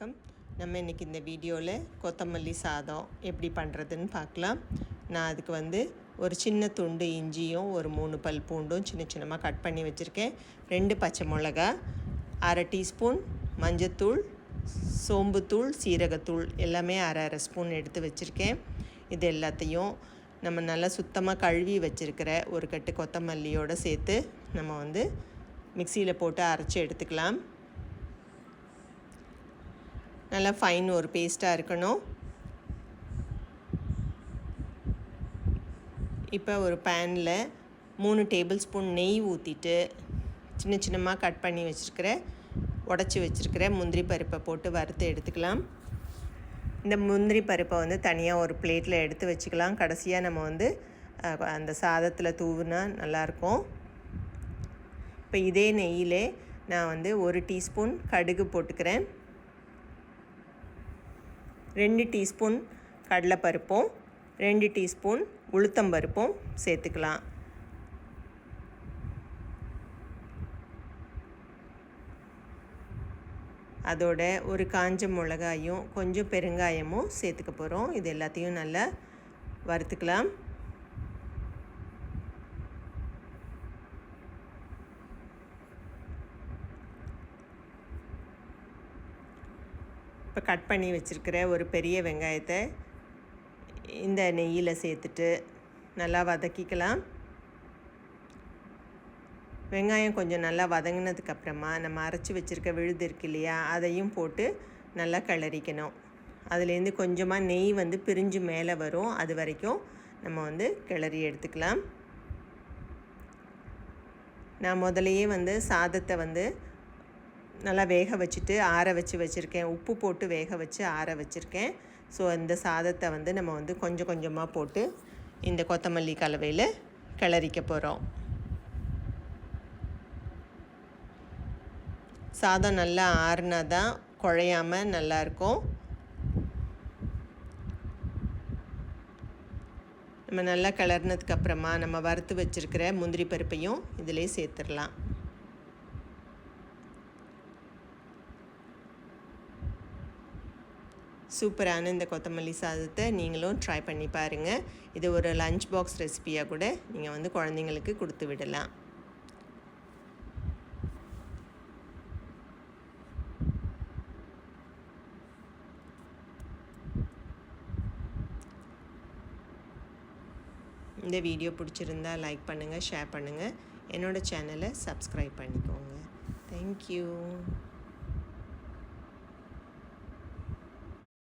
வணக்கம். நம்ம இன்றைக்கி இந்த வீடியோவில் கொத்தமல்லி சாதம் எப்படி பண்ணுறதுன்னு பார்க்கலாம். நான் அதுக்கு வந்து ஒரு சின்ன துண்டு இஞ்சியும் ஒரு மூணு பல் பூண்டும் சின்ன சின்னமாக கட் பண்ணி வச்சுருக்கேன். ரெண்டு பச்சை மிளகா அரை டீஸ்பூன் மஞ்சத்தூள் சோம்புத்தூள் சீரகத்தூள் எல்லாமே அரை அரை ஸ்பூன் எடுத்து வச்சுருக்கேன். இது எல்லாத்தையும் நம்ம நல்லா சுத்தமாக கழுவி வச்சுருக்கிற ஒரு கட்டு கொத்தமல்லியோடு சேர்த்து நம்ம வந்து மிக்சியில் போட்டு அரைச்சி எடுத்துக்கலாம். நல்லா ஃபைன் ஒரு பேஸ்ட்டாக இருக்கணும். இப்போ ஒரு பேனில் மூணு டேபிள் ஸ்பூன் நெய் ஊற்றிட்டு சின்ன சின்னமாக கட் பண்ணி வச்சுருக்கிற உடச்சி வச்சுருக்கிற முந்திரி பருப்பை போட்டு வறுத்து எடுத்துக்கலாம். இந்த முந்திரி பருப்பை வந்து தனியாக ஒரு பிளேட்டில் எடுத்து வச்சுக்கலாம். கடைசியாக நம்ம வந்து அந்த சாதத்தில் தூவுனா நல்லாயிருக்கும். இப்போ இதே நெய்யிலே நான் வந்து ஒரு டீஸ்பூன் கடுகு போட்டுக்கிறேன். ரெண்டு டீஸ்பூன் கடலைப்பருப்பும் ரெண்டு டீஸ்பூன் உளுத்தம்பருப்பும் சேர்த்துக்கலாம். அதோட ஒரு காஞ்ச மிளகாயும் கொஞ்சம் பெருங்காயமும் சேர்த்துக்க போகிறோம் இது எல்லாத்தையும் நல்லா வறுத்துக்கலாம். இப்போ கட் பண்ணி வச்சுருக்கிற ஒரு பெரிய வெங்காயத்தை இந்த நெய்யில் சேர்த்துட்டு நல்லா வதக்கிக்கலாம். வெங்காயம் கொஞ்சம் நல்லா வதங்கினதுக்கப்புறமா நம்ம அரைச்சி வச்சுருக்க விழுது இருக்கு இல்லையா அதையும் போட்டு நல்லா கிளறிக்கணும். அதுலேருந்து கொஞ்சமாக நெய் வந்து பிரிஞ்சு மேலே வரும். அது வரைக்கும் நம்ம வந்து கிளறி எடுத்துக்கலாம். நான் முதலையே வந்து சாதத்தை வந்து நல்லா வேக வச்சுட்டு ஆற வச்சு வச்சுருக்கேன். உப்பு போட்டு வேக வச்சு ஆற வச்சுருக்கேன். ஸோ இந்த சாதத்தை வந்து நம்ம வந்து கொஞ்சம் கொஞ்சமாக போட்டு இந்த கொத்தமல்லி கலவையில் கிளறிக்க போகிறோம் சாதம் நல்லா ஆறுனா தான் குழையாமல் நல்லாயிருக்கும் நம்ம நல்லா கிளறினதுக்கப்புறமா நம்ம வறுத்து வச்சுருக்கிற முந்திரி பருப்பையும் இதிலே சேர்த்துடலாம். சூப்பரான இந்த கொத்தமல்லி சாதத்தை நீங்களும் ட்ரை பண்ணி பாருங்கள் இது ஒரு லஞ்ச் பாக்ஸ் ரெசிபியாக கூட நீங்கள் வந்து குழந்தைங்களுக்கு கொடுத்து விடலாம். இந்த வீடியோ பிடிச்சிருந்தா லைக் பண்ணுங்கள் ஷேர் பண்ணுங்கள் என்னோடய சேனலை சப்ஸ்கிரைப் பண்ணிக்கோங்க. தேங்க்யூ